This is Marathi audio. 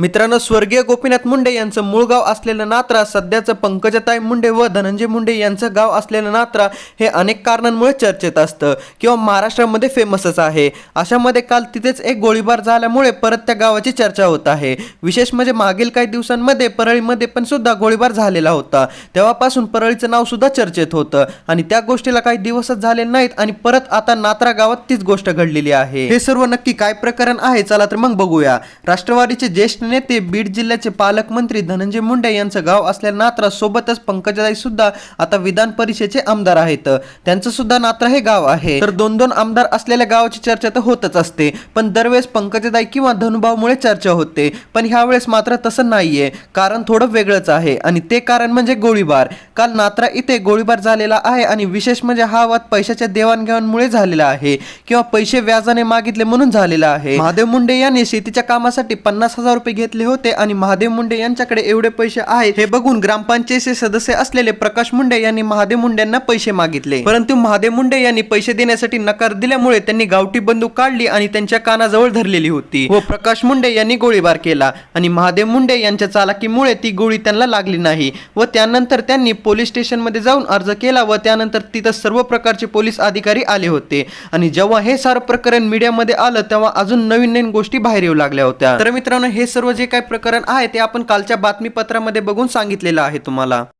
मित्रांनो स्वर्गीय गोपीनाथ मुंडे यांचं मूळ गाव असलेलं नात्रा सध्याचं पंकजताई मुंडे व धनंजय मुंडे यांचं गाव असलेलं नात्रा हे अनेक कारणांमुळे चर्चेत असतं किंवा महाराष्ट्रामध्ये फेमसच आहे. अशामध्ये काल तिथेच एक गोळीबार झाल्यामुळे परत त्या गावाची चर्चा होत आहे. विशेष म्हणजे मागील काही दिवसांमध्ये परळीमध्ये पण सुद्धा गोळीबार झालेला होता. तेव्हापासून परळीचं नाव सुद्धा चर्चेत होतं आणि त्या गोष्टीला काही दिवसच झाले नाहीत आणि परत आता नात्रा गावात तीच गोष्ट घडलेली आहे. हे सर्व नक्की काय प्रकरण आहे? चला तर मग बघूया. राष्ट्रवादीचे ज्येष्ठ नेते बीड जिल्ह्याचे पालकमंत्री धनंजय मुंडे यांचं गाव असल्या नात्रा सोबतच पंकजाताई सुद्धा आता विधान परिषदेचे आमदार आहेत. त्यांचं सुद्धा नात्रा हे गाव आहे. तर दोन दोन आमदार असलेल्या गावाची चर्चा तर होतच असते. पण दरवेळेस पंकजाताई किंवा धनुभावमुळे चर्चा होते. पण ह्यावेळेस मात्र तसं नाहीये. कारण थोडं वेगळंच आहे. आणि ते कारण म्हणजे गोळीबार. काल नात्रा इथे गोळीबार झालेला आहे आणि विशेष म्हणजे हा वाद पैशाच्या देवाणघेवाणमुळे झालेला आहे. किंवा पैसे व्याजाने मागितले म्हणून झालेला आहे. महादेव मुंडे यांनी शेतीच्या कामासाठी पन्नास हजार रुपये घेतले होते आणि महादेव मुंडे यांच्याकडे एवढे पैसे आहेत हे बघून ग्रामपंचायतचे सदस्य असलेले प्रकाश मुंडे यांनी महादेव मुंडेंना पैसे मागितले. परंतु महादेव मुंडे यांनी पैसे देण्यासाठी नकार दिल्यामुळे त्यांनी गावठी बंदूक काढली आणि त्यांच्या कानाजवळ धरलेली होती. व प्रकाश मुंडे यांनी गोळीबार केला आणि महादेव मुंडे यांच्या चालाकीमुळे ती गोळी त्यांना लागली नाही व त्यानंतर त्यांनी पोलीस स्टेशनमध्ये जाऊन अर्ज केला व त्यानंतर तिथं सर्व प्रकारचे पोलीस अधिकारी आले होते. आणि जेव्हा हे सारं प्रकरण मीडियामध्ये आलं तेव्हा अजून नवीन नवीन गोष्टी बाहेर येऊ लागल्या होत्या. तर मित्रांनो हे सर्व सर्व जे काही प्रकरण आहे ते आपण कालच्या बातमीपत्रामध्ये बघून सांगितलेलं आहे तुम्हाला.